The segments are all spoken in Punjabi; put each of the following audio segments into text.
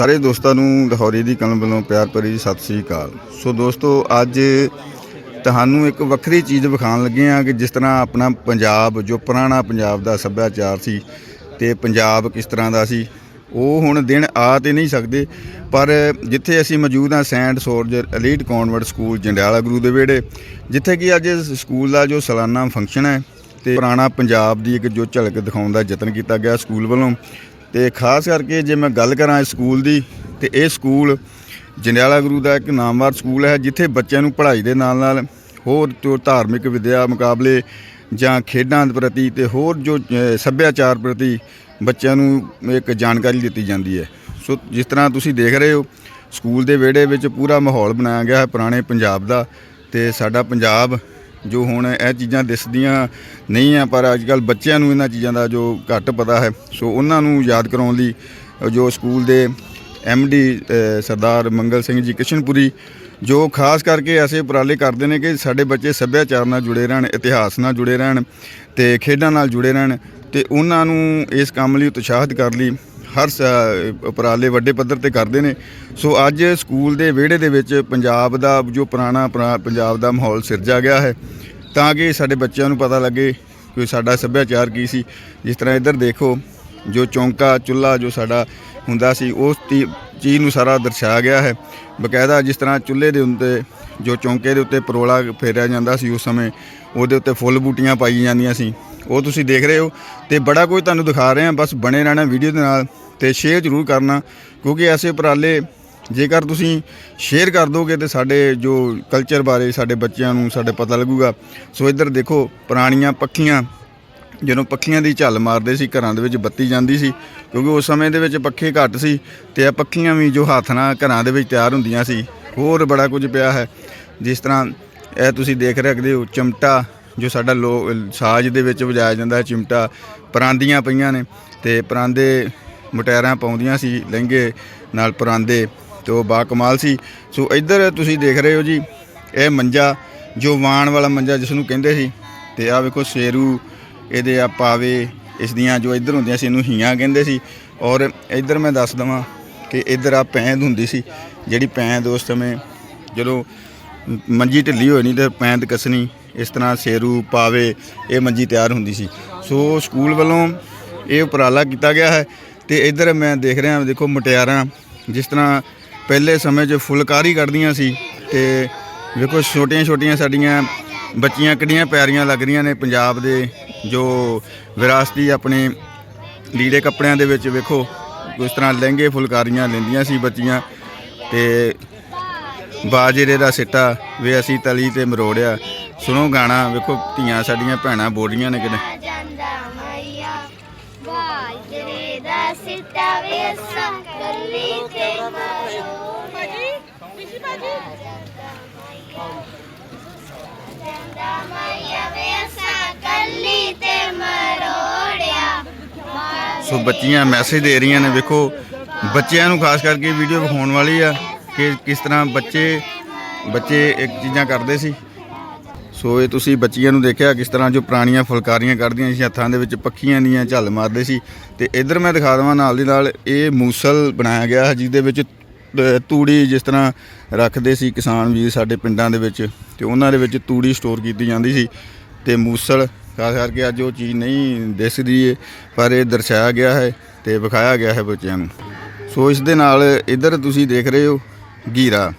ਸਾਰੇ ਦੋਸਤਾਂ ਨੂੰ ਲਾਹੌਰੀ ਦੀ ਕਲਮ ਵੱਲੋਂ ਪਿਆਰ ਭਰੀ ਸਤਿ ਸ੍ਰੀ ਅਕਾਲ। ਸੋ ਦੋਸਤੋ, ਅੱਜ ਤੁਹਾਨੂੰ ਇੱਕ ਵੱਖਰੀ ਚੀਜ਼ ਵਿਖਾਉਣ ਲੱਗੇ ਆ ਕਿ ਜਿਸ ਤਰ੍ਹਾਂ ਆਪਣਾ ਪੰਜਾਬ, ਜੋ ਪੁਰਾਣਾ ਪੰਜਾਬ ਦਾ ਸੱਭਿਆਚਾਰ ਸੀ ਤੇ ਪੰਜਾਬ ਕਿਸ ਤਰ੍ਹਾਂ ਦਾ ਸੀ, ਉਹ ਹੁਣ ਦਿਨ ਆ ਤੇ ਨਹੀਂ ਸਕਦੇ। ਪਰ ਜਿੱਥੇ ਅਸੀਂ ਮੌਜੂਦ ਹਾਂ, saint soldier elite convent school, Jandiala Guru ਦੇ ਵਿਹੜੇ, ਜਿੱਥੇ ਕਿ ਅੱਜ ਸਕੂਲ ਦਾ ਜੋ ਸਾਲਾਨਾ ਫੰਕਸ਼ਨ ਹੈ ਤੇ ਪੁਰਾਣਾ ਪੰਜਾਬ ਦੀ ਇੱਕ ਜੋ ਝਲਕ ਦਿਖਾਉਣ ਦਾ ਯਤਨ ਕੀਤਾ ਗਿਆ ਸਕੂਲ ਵੱਲੋਂ ਤੇ ਖਾਸ ਕਰਕੇ ਜੇ ਮੈਂ ਗੱਲ ਕਰਾਂ ਇਸ ਸਕੂਲ ਦੀ, ਤੇ ਇਹ ਸਕੂਲ ਜੰਡਿਆਲਾ ਗੁਰੂ ਦਾ ਇੱਕ ਨਾਮਵਰ ਸਕੂਲ ਹੈ, ਜਿੱਥੇ ਬੱਚਿਆਂ ਨੂੰ ਪੜ੍ਹਾਈ ਦੇ ਨਾਲ ਨਾਲ ਹੋਰ ਜੋ ਧਾਰਮਿਕ ਵਿਦਿਆ ਮੁਕਾਬਲੇ ਜਾਂ ਖੇਡਾਂ ਦੇ ਪ੍ਰਤੀ ਤੇ ਹੋਰ ਜੋ ਸੱਭਿਆਚਾਰ ਪ੍ਰਤੀ ਬੱਚਿਆਂ ਨੂੰ ਇੱਕ ਜਾਣਕਾਰੀ ਦਿੱਤੀ ਜਾਂਦੀ ਹੈ। ਸੋ ਜਿਸ ਤਰ੍ਹਾਂ ਤੁਸੀਂ ਦੇਖ ਰਹੇ ਹੋ, ਸਕੂਲ ਦੇ ਵਿਹੜੇ ਵਿੱਚ ਪੂਰਾ ਮਾਹੌਲ ਬਣਾਇਆ ਗਿਆ ਹੈ ਪੁਰਾਣੇ ਪੰਜਾਬ ਦਾ, ਤੇ ਸਾਡਾ ਪੰਜਾਬ ਜੋ ਹੁਣ ਇਹ ਚੀਜ਼ਾਂ ਦਿਸਦੀਆਂ ਨਹੀਂ ਆ, ਪਰ ਅੱਜ ਕੱਲ ਬੱਚਿਆਂ ਨੂੰ ਇਹਨਾਂ ਚੀਜ਼ਾਂ ਦਾ ਜੋ ਘੱਟ ਪਤਾ ਹੈ, ਸੋ ਉਹਨਾਂ ਨੂੰ ਯਾਦ ਕਰਾਉਣ ਲਈ ਜੋ ਸਕੂਲ ਦੇ ਡੀ ਸਰਦਾਰ ਮੰਗਲ ਸਿੰਘ ਜੀ ਕਿਸ਼ਨਪੁਰੀ, ਜੋ ਖਾਸ ਕਰਕੇ ਐਸੇ ਉਪਰਾਲੇ ਕਰਦੇ ਨੇ ਕਿ ਸਾਡੇ ਬੱਚੇ ਸੱਭਿਆਚਾਰ ਨਾਲ ਜੁੜੇ ਰਹਿਣ, ਇਤਿਹਾਸ ਨਾਲ ਜੁੜੇ ਰਹਿਣ ਤੇ ਖੇਡਾਂ ਨਾਲ ਜੁੜੇ ਰਹਿਣ ਤੇ ਉਹਨਾਂ ਨੂੰ ਇਸ ਕੰਮ ਲਈ ਉਤਸ਼ਾਹਿਤ ਕਰ ਲਈ। ਹਰ ਸ- ਉਪਰਾਲੇ ਵੱਡੇ ਪੱਧਰ ਤੇ ਕਰਦੇ ਨੇ। ਸੋ ਅੱਜ ਸਕੂਲ ਦੇ ਵਿਹੜੇ ਦੇ ਵਿੱਚ ਪੰਜਾਬ ਦਾ ਜੋ ਪੁਰਾਣਾ ਪੁਰਾ- ਪੰਜਾਬ ਦਾ ਮਾਹੌਲ ਸਿਰਜਿਆ ਗਿਆ ਹੈ। ਤਾਂ ਕਿ ਸਾਡੇ ਬੱਚਿਆਂ ਨੂੰ ਪਤਾ ਲੱਗੇ ਕਿ ਸਾਡਾ ਸੱਭਿਆਚਾਰ ਕੀ ਸੀ। ਜਿਸ ਤਰ੍ਹਾਂ ਇੱਧਰ ਦੇਖੋ, ਜੋ ਚੌਂਕਾ, ਚੁੱਲ੍ਹਾ ਜੋ ਸਾਡਾ ਹੁੰਦਾ ਸੀ, ਉਸ ਤੀ- ਚੀਜ਼ ਨੂੰ ਸਾਰਾ ਦਰਸਾਇਆ ਗਿਆ ਹੈ। ਬਕਾਇਦਾ ਜਿਸ ਤਰ੍ਹਾਂ ਚੁੱਲ੍ਹੇ ਦੇ ਉੱਤੇ, ਜੋ ਚੌਂਕੇ ਦੇ ਉੱਤੇ ਪਰੋਲਾ ਫੇਰਿਆ ਜਾਂਦਾ ਸੀ ਉਸ ਸਮੇਂ, ਉਹਦੇ ਉੱਤੇ ਫੁੱਲ ਬੂਟੀਆਂ ਪਾਈ ਜਾਂਦੀਆਂ ਸੀ। ਉਹ ਤੁਸੀਂ ਦੇਖ ਰਹੇ ਹੋ ਤੇ ਬੜਾ ਕੁਝ ਤੁਹਾਨੂੰ ਦਿਖਾ ਰਹੇ ਹਾਂ। ਬਸ ਬਣੇ ਰਹਿਣਾ ਵੀਡੀਓ ਦੇ ਨਾਲ ਤੇ ਸ਼ੇਅਰ ਜ਼ਰੂਰ ਕਰਨਾ, ਕਿਉਂਕਿ ਐਸੇ ਉਪਰਾਲੇ ਜੇਕਰ ਤੁਸੀਂ ਸ਼ੇਅਰ ਕਰ ਦੋਗੇ ਤੇ ਸਾਡੇ ਜੋ ਕਲਚਰ ਬਾਰੇ, ਸਾਡੇ ਬੱਚਿਆਂ ਨੂੰ ਸਾਡੇ ਪਤਾ ਲੱਗੂਗਾ। ਸੋ ਇੱਧਰ ਦੇਖੋ, ਪੁਰਾਣੀਆਂ ਪੱਖੀਆਂ, ਜਦੋਂ ਪੱਖੀਆਂ ਦੀ ਝੱਲ ਮਾਰਦੇ ਸੀ, ਘਰਾਂ ਦੇ ਵਿੱਚ ਬੱਤੀ ਜਾਂਦੀ ਸੀ, ਕਿਉਂਕਿ ਉਸ ਸਮੇਂ ਦੇ ਵਿੱਚ ਪੱਖੇ ਘੱਟ ਸੀ ਤੇ ਇਹ ਪੱਖੀਆਂ ਵੀ ਜੋ ਹੱਥ ਨਾਲ ਘਰਾਂ ਦੇ ਵਿੱਚ ਤਿਆਰ ਹੁੰਦੀਆਂ ਸੀ, ਹੋਰ ਬੜਾ ਕੁਝ ਪਿਆ ਹੈ। ਜਿਸ ਤਰ੍ਹਾਂ ਇਹ ਤੁਸੀਂ ਦੇਖ ਸਕਦੇ ਹੋ, ਚਮਟਾ ਜੋ ਸਾਡਾ ਲੋ, ਸਾਜ਼ ਦੇ ਵਿੱਚ ਵਜਾਇਆ ਜਾਂਦਾ ਹੈ ਚਿਮਟਾ, ਪਰਾਂਦੀਆਂ ਪਈਆਂ ਨੇ ਤੇ ਪਰਾਂਦੇ ਮਟਿਆਰਾਂ ਪਾਉਂਦੀਆਂ ਸੀ ਲਹਿੰਗੇ ਨਾਲ ਪਰਾਂਦੇ ਤੇ ਉਹ ਬਾ ਕਮਾਲ ਸੀ। ਸੋ ਇੱਧਰ ਤੁਸੀਂ ਦੇਖ ਰਹੇ ਹੋ ਜੀ, ਇਹ ਮੰਜਾ ਜੋ ਵਾਣ ਵਾਲਾ ਮੰਜਾ ਜਿਸ ਨੂੰ ਕਹਿੰਦੇ ਸੀ ਤੇ ਆਹ ਵੇਖੋ ਸ਼ੇਰੂ, ਇਹਦੇ ਆ ਪਾਵੇ, ਇਸ ਦੀਆਂ ਜੋ ਇੱਧਰ ਹੁੰਦੀਆਂ ਸੀ ਇਹਨੂੰ ਹੀਆਂ ਕਹਿੰਦੇ ਸੀ। ਔਰ ਇੱਧਰ ਮੈਂ ਦੱਸ ਦਵਾਂ ਕਿ ਇੱਧਰ ਆ ਪੈਂਦ ਹੁੰਦੀ ਸੀ, ਜਿਹੜੀ ਪੈਂਦ ਉਸ ਸਮੇਂ ਜਦੋਂ ਮੰਜੀ ਢਿੱਲੀ ਹੋਈ ਨਹੀਂ ਤੇ ਪੈਂਦ ਕੱਸਣੀ ਇਸ ਤਰ੍ਹਾਂ ਸ਼ੇਰੂ ਪਾਵੇ, ਇਹ ਮੰਜੀ ਤਿਆਰ ਹੁੰਦੀ ਸੀ। ਸੋ ਸਕੂਲ ਵੱਲੋਂ ਇਹ ਉਪਰਾਲਾ ਕੀਤਾ ਗਿਆ ਹੈ ਤੇ ਇੱਧਰ ਮੈਂ ਦੇਖ ਰਿਹਾ, ਦੇਖੋ ਮਟਿਆਰਾਂ, ਜਿਸ ਤਰ੍ਹਾਂ ਪਹਿਲੇ ਸਮੇਂ 'ਚ ਫੁਲਕਾਰੀ ਕੱਢਦੀਆਂ ਸੀ ਤੇ ਵੇਖੋ ਛੋਟੀਆਂ ਛੋਟੀਆਂ ਸਾਡੀਆਂ ਬੱਚੀਆਂ ਕਿੰਨੀਆਂ ਪਿਆਰੀਆਂ ਲੱਗ ਰਹੀਆਂ ਨੇ ਪੰਜਾਬ ਦੇ, ਜੋ ਵਿਰਾਸਤੀ ਆਪਣੇ ਲੀੜੇ ਕੱਪੜਿਆਂ ਦੇ ਵਿੱਚ ਵੇਖੋ ਇਸ ਤਰ੍ਹਾਂ ਲਹਿੰਗੇ ਫੁਲਕਾਰੀਆਂ ਲੈਂਦੀਆਂ ਸੀ ਬੱਚੀਆਂ ਤੇ ਬਾਜਰੇ ਦਾ ਸਿੱਟਾ ਵੇ ਅਸੀਂ ਤਲੀ ਤੇ ਮਰੋੜਿਆ। ਸੁਣੋ ਗਾਣਾ ਵੇਖੋ ਧੀਆਂ ਸਾਡੀਆਂ ਭੈਣਾਂ ਬੋਲੀਆਂ ਨੇ ਕਿਨੇ ਜਾਂਦਾ ਮਈਆ ਬਾਜਰੇ ਦਾ ਸਿੱਟਾ ਵੇ ਸੰਕਲੀ ਤੇ ਮਰੋੜਿਆ ਜਾਂਦਾ ਮਈਆ ਵੇ ਸੰਕਲੀ ਤੇ ਮਰੋੜਿਆ ਸੋ ਬੱਚੀਆਂ ਮੈਸੇਜ ਦੇ ਰਹੀਆਂ ਨੇ ਵੇਖੋ ਬੱਚਿਆਂ ਨੂੰ ਖਾਸ ਕਰਕੇ ਵੀਡੀਓ ਵਿਖਾਉਣ ਵਾਲੀ ਆ ਕਿ ਕਿਸ ਤਰ੍ਹਾਂ ਬੱਚੇ ਬੱਚੇ ਇੱਕ ਚੀਜ਼ਾਂ ਕਰਦੇ ਸੀ। ਸੋ ਇਹ ਤੁਸੀਂ ਬੱਚੀਆਂ ਨੂੰ ਦੇਖਿਆ ਕਿਸ ਤਰ੍ਹਾਂ ਜੋ ਪੁਰਾਣੀਆਂ ਫੁਲਕਾਰੀਆਂ ਕੱਢਦੀਆਂ ਸੀ, ਹੱਥਾਂ ਦੇ ਵਿੱਚ ਪੱਖੀਆਂ ਦੀਆਂ ਝੱਲ ਮਾਰਦੇ ਸੀ। ਤੇ ਇੱਧਰ ਮੈਂ ਦਿਖਾ ਦਵਾਂ, ਨਾਲ ਦੀ ਨਾਲ ਇਹ ਮੂਸਲ ਬਣਾਇਆ ਗਿਆ ਹੈ, ਜਿਹਦੇ ਵਿੱਚ ਤੂੜੀ ਜਿਸ ਤਰ੍ਹਾਂ ਰੱਖਦੇ ਸੀ ਕਿਸਾਨ ਵੀਰ ਸਾਡੇ ਪਿੰਡਾਂ ਦੇ ਵਿੱਚ, ਤੇ ਉਹਨਾਂ ਦੇ ਵਿੱਚ ਤੂੜੀ ਸਟੋਰ ਕੀਤੀ ਜਾਂਦੀ ਸੀ। ਤੇ ਮੂਸਲ, ਖਾਸ ਕਰਕੇ ਅੱਜ ਉਹ ਚੀਜ਼ ਨਹੀਂ ਦਿਸਦੀ ਏ, ਪਰ ਇਹ ਦਰਸਾਇਆ ਗਿਆ ਹੈ ਤੇ ਵਿਖਾਇਆ ਗਿਆ ਹੈ ਬੱਚਿਆਂ ਨੂੰ। ਸੋ ਇਸ ਦੇ ਨਾਲ ਇੱਧਰ ਤੁਸੀਂ ਦੇਖ ਰਹੇ ਹੋ, ਗੀਰਾ।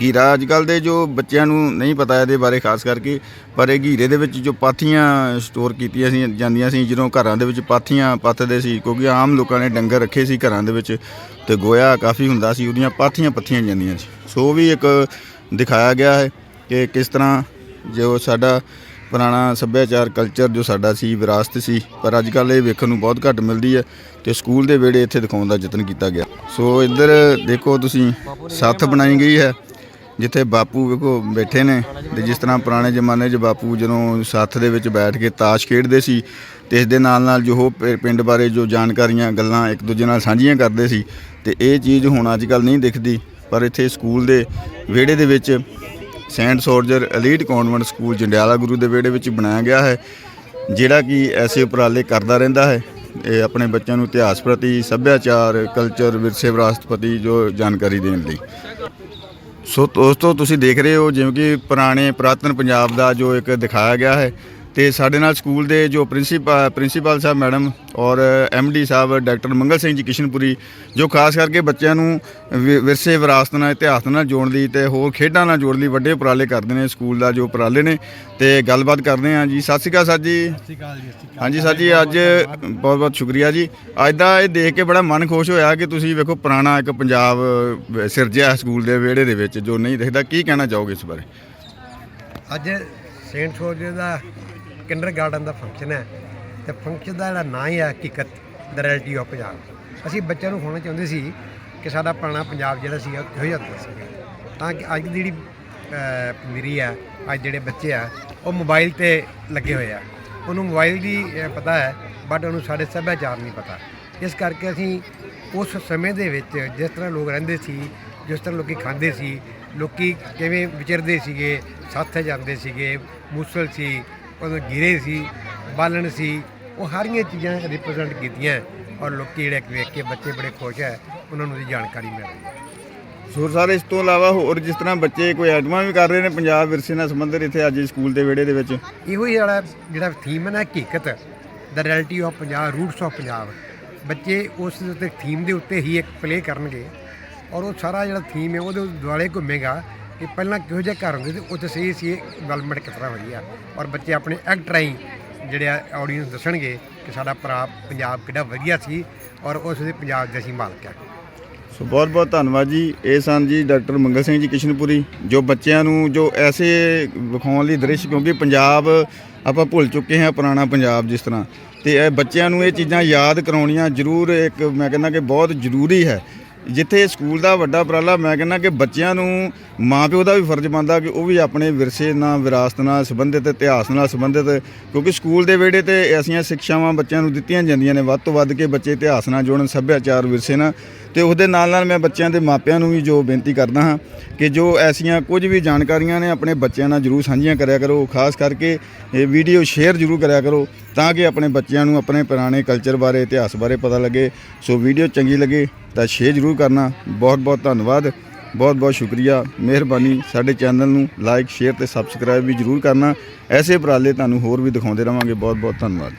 ਗੀਰਾ ਅੱਜ ਕੱਲ ਦੇ ਜੋ ਬੱਚਿਆਂ ਨੂੰ ਨਹੀਂ ਪਤਾ ਇਹਦੇ ਬਾਰੇ ਖਾਸ ਕਰਕੇ, ਪਰ ਇਹ ਗੀਰੇ ਦੇ ਵਿੱਚ ਜੋ ਪਾਥੀਆਂ ਸਟੋਰ ਕੀਤੀਆਂ ਸੀ, ਜਾਂਦੀਆਂ ਸੀ, ਜਦੋਂ ਘਰਾਂ ਦੇ ਵਿੱਚ ਪਾਥੀਆਂ ਪੱਥਦੇ ਸੀ, ਕਿਉਂਕਿ ਆਮ ਲੋਕਾਂ ਨੇ ਡੰਗਰ ਰੱਖੇ ਸੀ ਘਰਾਂ ਦੇ ਵਿੱਚ ਤੇ ਗੋਇਆ ਕਾਫੀ ਹੁੰਦਾ ਸੀ, ਉਹਦੀਆਂ ਪਾਥੀਆਂ ਪੱਥੀਆਂ ਜਾਂਦੀਆਂ ਸੀ। ਸੋ ਵੀ ਇੱਕ ਦਿਖਾਇਆ ਗਿਆ ਹੈ ਕਿ ਕਿਸ ਤਰ੍ਹਾਂ ਜੋ ਸਾਡਾ ਪੁਰਾਣਾ ਸੱਭਿਆਚਾਰ ਕਲਚਰ ਜੋ ਸਾਡਾ ਸੀ, ਵਿਰਾਸਤ ਸੀ, ਪਰ ਅੱਜ ਕੱਲ ਇਹ ਵੇਖਣ ਨੂੰ ਬਹੁਤ ਘੱਟ ਮਿਲਦੀ ਹੈ ਤੇ ਸਕੂਲ ਦੇ ਵੇੜੇ ਇੱਥੇ ਦਿਖਾਉਣ ਦਾ ਯਤਨ ਕੀਤਾ ਗਿਆ। ਸੋ ਇੱਧਰ ਦੇਖੋ ਤੁਸੀਂ ਸੱਥ ਬਣਾਈ ਗਈ ਹੈ। ਜਿੱਥੇ ਬਾਪੂ ਵੇਖੋ ਬੈਠੇ ਨੇ ਤੇ ਜਿਸ ਤਰ੍ਹਾਂ ਪੁਰਾਣੇ ਜ਼ਮਾਨੇ 'ਚ ਬਾਪੂ ਜਦੋਂ ਸੱਥ ਦੇ ਵਿੱਚ ਬੈਠ ਕੇ ਤਾਸ਼ ਖੇਡਦੇ ਸੀ ਤੇ ਇਸ ਦੇ ਨਾਲ ਨਾਲ ਜੋ ਉਹ ਪਿ- ਪਿੰਡ ਬਾਰੇ ਜੋ ਜਾਣਕਾਰੀਆਂ, ਗੱਲਾਂ ਇੱਕ ਦੂਜੇ ਨਾਲ ਸਾਂਝੀਆਂ ਕਰਦੇ ਸੀ ਤੇ ਇਹ ਚੀਜ਼ ਹੁਣ ਅੱਜ ਕੱਲ ਨਹੀਂ ਦਿਖਦੀ, ਪਰ ਇੱਥੇ ਸਕੂਲ ਦੇ ਵਿਹੜੇ ਦੇ ਵਿੱਚ saint soldier elite convent school Jandiala Guru ਦੇ ਵਿਹੜੇ ਵਿੱਚ ਬਣਾਇਆ ਗਿਆ ਹੈ, ਜਿਹੜਾ ਕਿ ਐਸੇ ਉਪਰਾਲੇ ਕਰਦਾ ਰਹਿੰਦਾ ਹੈ। ਇਹ ਆਪਣੇ ਬੱਚਿਆਂ ਨੂੰ ਇਤਿਹਾਸ ਪ੍ਰਤੀ, ਸੱਭਿਆਚਾਰ, ਕਲਚਰ, ਵਿਰਸੇ ਵਿਰਾਸਤ ਪ੍ਰਤੀ ਜੋ ਜਾਣਕਾਰੀ ਦੇਣ ਲਈ। ਸੋ ਦੋਸਤੋ, ਤੁਸੀਂ ਦੇਖ ਰਹੇ ਹੋ ਜਿਵੇਂ ਕਿ ਪੁਰਾਣੇ, ਪੁਰਾਤਨ ਪੰਜਾਬ ਦਾ ਜੋ ਇੱਕ ਦਿਖਾਇਆ ਗਿਆ ਹੈ। ਤੇ ਸਾਡੇ ਨਾਲ ਸਕੂਲ ਦੇ ਜੋ ਪ੍ਰਿੰਸੀਪਲ ਪ੍ਰਿੰਸੀਪਲ ਸਾਹਿਬ ਮੈਡਮ ਔਰ ਡੀ ਸਾਹਿਬ ਡਾਕਟਰ ਮੰਗਲ ਸਿੰਘ ਜੀ ਕਿਸ਼ਨਪੁਰੀ ਜੋ ਖਾਸ ਕਰਕੇ ਬੱਚਿਆਂ ਨੂੰ ਵਿਰਸੇ ਵਿਰਾਸਤ ਨਾਲ ਇਤਿਹਾਸ ਨਾਲ ਜੋੜਨ ਲਈ ਤੇ ਹੋਰ ਖੇਡਾਂ ਨਾਲ ਜੋੜਨ ਲਈ ਵੱਡੇ ਉਪਰਾਲੇ ਕਰਦੇ ਨੇ ਸਕੂਲ ਦਾ ਜੋ ਉਪਰਾਲੇ ਨੇ ਤੇ ਗੱਲਬਾਤ ਕਰਦੇ ਹਾਂ ਜੀ। ਸਤਿ ਸ਼੍ਰੀ ਅਕਾਲ ਸਰ ਜੀ। ਸਤਿ ਸ਼੍ਰੀ ਅਕਾਲ ਜੀ ਹਾਂਜੀ ਸਰ ਜੀ ਅੱਜ ਬਹੁਤ ਬਹੁਤ ਸ਼ੁਕਰੀਆ ਜੀ। ਅੱਜ ਦਾ ਇਹ ਦੇਖ ਕੇ ਬੜਾ ਮਨ ਖੁਸ਼ ਹੋਇਆ ਕਿ ਤੁਸੀਂ ਵੇਖੋ ਪੁਰਾਣਾ ਇੱਕ ਪੰਜਾਬ ਸਿਰਜਿਆ ਸਕੂਲ ਦੇ ਵਿਹੜੇ ਦੇ ਵਿੱਚ ਜੋ ਨਹੀਂ ਦਿਖਦਾ। ਕੀ ਕਹਿਣਾ ਚਾਹੋਗੇ ਇਸ ਬਾਰੇ? ਅੱਜ ਸੇਂਟ ਸੋਜੇ ਦਾ ਕਿੰਡਰ ਗਾਰਡਨ ਦਾ ਫੰਕਸ਼ਨ ਹੈ ਤੇ ਫੰਕਸ਼ਨ ਦਾ ਜਿਹੜਾ ਨਾਂ ਹੀ ਹੈ ਹਕੀਕਤ ਦ ਰਿਐਲਿਟੀ ਆਫ ਪੰਜਾਬ। ਅਸੀਂ ਬੱਚਿਆਂ ਨੂੰ ਹੋਣਾ ਚਾਹੁੰਦੇ ਸੀ ਕਿ ਸਾਡਾ ਪੁਰਾਣਾ ਪੰਜਾਬ ਜਿਹੜਾ ਸੀਗਾ ਉਹ ਕਿਹੋ ਜਿਹਾ ਹੁੰਦਾ ਸੀਗਾ ਤਾਂ ਕਿ ਅੱਜ ਦੀ ਜਿਹੜੀ ਅਹ, ਆ ਅੱਜ ਜਿਹੜੇ ਬੱਚੇ ਆ ਉਹ ਮੋਬਾਈਲ ਤੇ ਲੱਗੇ ਹੋਏ ਆ। ਉਹਨੂੰ ਮੋਬਾਈਲ ਦੀ ਪਤਾ ਹੈ ਬਟ ਉਹਨੂੰ ਸਾਡੇ ਸੱਭਿਆਚਾਰ ਨਹੀਂ ਪਤਾ। ਇਸ ਕਰਕੇ ਅਸੀਂ ਉਸ ਸਮੇਂ ਦੇ ਵਿੱਚ ਜਿਸ ਤਰ੍ਹਾਂ ਲੋਕ ਰਹਿੰਦੇ ਸੀ ਜਿਸ ਤਰ੍ਹਾਂ ਲੋਕੀ ਖਾਂਦੇ ਸੀ ਲੋਕੀ ਕਿਵੇਂ ਵਿਚਰਦੇ ਸੀਗੇ ਸਾਥੇ ਜਾਂਦੇ ਸੀਗੇ ਮੂਸਲ ਸੀ ਉਦੋਂ ਗਿਰੇ ਸੀ ਬਾਲਣ ਸੀ ਉਹ ਸਾਰੀਆਂ ਚੀਜ਼ਾਂ ਰਿਪਰੈਜ਼ੈਂਟ ਕੀਤੀਆਂ ਔਰ ਲੋਕੀ ਜਿਹੜੇ ਵੇਖ ਕੇ ਬੱਚੇ ਬੜੇ ਖੁਸ਼ ਹੈ ਉਹਨਾਂ ਨੂੰ ਉਹਦੀ ਜਾਣਕਾਰੀ ਮਿਲ ਰਹੀ ਹੈ। ਸੋ ਸਰ ਇਸ ਤੋਂ ਇਲਾਵਾ ਹੋਰ ਜਿਸ ਤਰ੍ਹਾਂ ਬੱਚੇ ਕੋਈ ਐਟਮਾਂ ਵੀ ਕਰ ਰਹੇ ਨੇ ਪੰਜਾਬ ਵਿਰਸੇ ਨਾਲ ਸੰਬੰਧਿਤ ਇੱਥੇ ਅੱਜ ਸਕੂਲ ਦੇ ਵਿਹੜੇ ਦੇ ਵਿੱਚ? ਇਹੋ ਹੀ ਜਿਹੜਾ ਜਿਹੜਾ ਥੀਮ ਹੈ ਨਾ ਹਕੀਕਤ the reality of Punjab roots of Punjab. ਬੱਚੇ ਉਸ ਦੇ ਉੱਤੇ ਥੀਮ ਦੇ ਉੱਤੇ ਹੀ ਇੱਕ ਪਲੇ ਕਰਨਗੇ ਔਰ ਉਹ ਸਾਰਾ ਜਿਹੜਾ ਥੀਮ ਹੈ ਉਹਦੇ ਦੁਆਲੇ ਘੁੰਮੇਗਾ। ਕਿ ਪਹਿਲਾਂ ਕਿਹੋ ਜਿਹੇ ਘਰ ਹੁੰਦੇ ਸੀ, ਉੱਥੇ ਸਹੀ ਸੀ ਡਿਵੈਲਪਮੈਂਟ ਕਿਸ ਤਰ੍ਹਾਂ ਹੋਈ ਆ ਔਰ ਬੱਚੇ ਆਪਣੇ ਐਕਟ ਰਾਹੀਂ ਜਿਹੜੇ ਆ ਆਡੀਅנס ਦੱਸਣਗੇ ਕਿ ਸਾਡਾ ਭਰਾ ਪੰਜਾਬ ਕਿੰਨਾ ਵਧੀਆ ਸੀ ਔਰ ਉਸ ਦੇ ਪੰਜਾਬ ਦੇ ਅਸੀਂ ਮਾਲਕ ਆ। ਸੋ ਬਹੁਤ ਬਹੁਤ ਧੰਨਵਾਦ ਜੀ। ਇਹ ਸਨ ਜੀ ਡਾਕਟਰ ਮੰਗਲ ਸਿੰਘ ਜੀ ਕਿਸ਼ਨਪੁਰੀ, ਜੋ ਬੱਚਿਆਂ ਨੂੰ ਜੋ ਐਸੇ ਵਿਖਾਉਣ ਲਈ ਦ੍ਰਿਸ਼, ਕਿਉਂਕਿ ਪੰਜਾਬ ਆਪਾਂ ਭੁੱਲ ਚੁੱਕੇ ਹਾਂ ਪੁਰਾਣਾ ਪੰਜਾਬ ਜਿਸ ਤਰ੍ਹਾਂ। ਤੇ ਇਹ ਬੱਚਿਆਂ ਨੂੰ ਇਹ ਚੀਜ਼ਾਂ ਯਾਦ ਕਰਾਉਣੀਆਂ ਜ਼ਰੂਰ ਇੱਕ ਮੈਂ ਕਹਿੰਦਾ ਕਿ ਬਹੁਤ ਜ਼ਰੂਰੀ ਹੈ। ਜਿੱਥੇ ਸਕੂਲ ਦਾ ਵੱਡਾ ਉਪਰਾਲਾ, ਮੈਂ ਕਹਿੰਦਾ ਕਿ ਬੱਚਿਆਂ ਨੂੰ ਮਾਪਿਓ ਦਾ ਵੀ ਫਰਜ਼ ਬਣਦਾ ਕਿ ਉਹ ਵੀ ਆਪਣੇ ਵਿਰਸੇ ਨਾਲ, ਵਿਰਾਸਤ ਨਾਲ ਸੰਬੰਧਿਤ, ਇਤਿਹਾਸ ਨਾਲ ਸੰਬੰਧਿਤ, ਕਿਉਂਕਿ ਸਕੂਲ ਦੇ ਵਿਹੜੇ ਤੇ ਐਸੀਆਂ ਸਿੱਖਿਆਵਾਂ ਬੱਚਿਆਂ ਨੂੰ ਦਿੱਤੀਆਂ ਜਾਂਦੀਆਂ ਨੇ। ਵੱਧ ਤੋਂ ਵੱਧ ਕੇ ਬੱਚੇ ਇਤਿਹਾਸ ਨਾਲ ਜੋੜਨ, ਸੱਭਿਆਚਾਰ ਵਿਰਸੇ ਨਾਲ। ਤੇ ਉਹਦੇ ਨਾਲ ਨਾਲ ਮੈਂ ਬੱਚਿਆਂ ਦੇ ਮਾਪਿਆਂ ਨੂੰ ਵੀ ਜੋ ਬੇਨਤੀ ਕਰਦਾ ਹਾਂ ਕਿ ਜੋ ਐਸੀਆਂ ਕੁਝ ਵੀ ਜਾਣਕਾਰੀਆਂ ਨੇ ਆਪਣੇ ਬੱਚਿਆਂ ਨਾਲ ਜਰੂਰ ਸਾਂਝੀਆਂ ਕਰਿਆ ਕਰੋ, ਖਾਸ ਕਰਕੇ ਇਹ ਵੀਡੀਓ ਸ਼ੇਅਰ ਜਰੂਰ ਕਰਿਆ ਕਰੋ ਤਾਂ ਕਿ ਆਪਣੇ ਬੱਚਿਆਂ ਨੂੰ ਆਪਣੇ ਪੁਰਾਣੇ ਕਲਚਰ ਬਾਰੇ, ਇਤਿਹਾਸ ਬਾਰੇ ਪਤਾ ਲੱਗੇ। ਸੋ ਵੀਡੀਓ ਚੰਗੀ ਲੱਗੇ ਤਾਂ ਸ਼ੇਅਰ ਜਰੂਰ ਕਰਨਾ। ਬਹੁਤ ਬਹੁਤ ਧੰਨਵਾਦ। ਬਹੁਤ ਬਹੁਤ ਸ਼ੁਕਰੀਆ। ਮਿਹਰਬਾਨੀ ਸਾਡੇ ਚੈਨਲ ਨੂੰ। ਲਾਈਕ ਸ਼ੇਅਰ ਤੇ ਸਬਸਕ੍ਰਾਈਬ ਵੀ ਜਰੂਰ ਕਰਨਾ। ਐਸੇ ਉਪਰਾਲੇ ਤੁਹਾਨੂੰ ਹੋਰ ਵੀ ਦਿਖਾਉਂਦੇ ਰਵਾਂਗੇ। ਬਹੁਤ ਬਹੁਤ ਧੰਨਵਾਦ।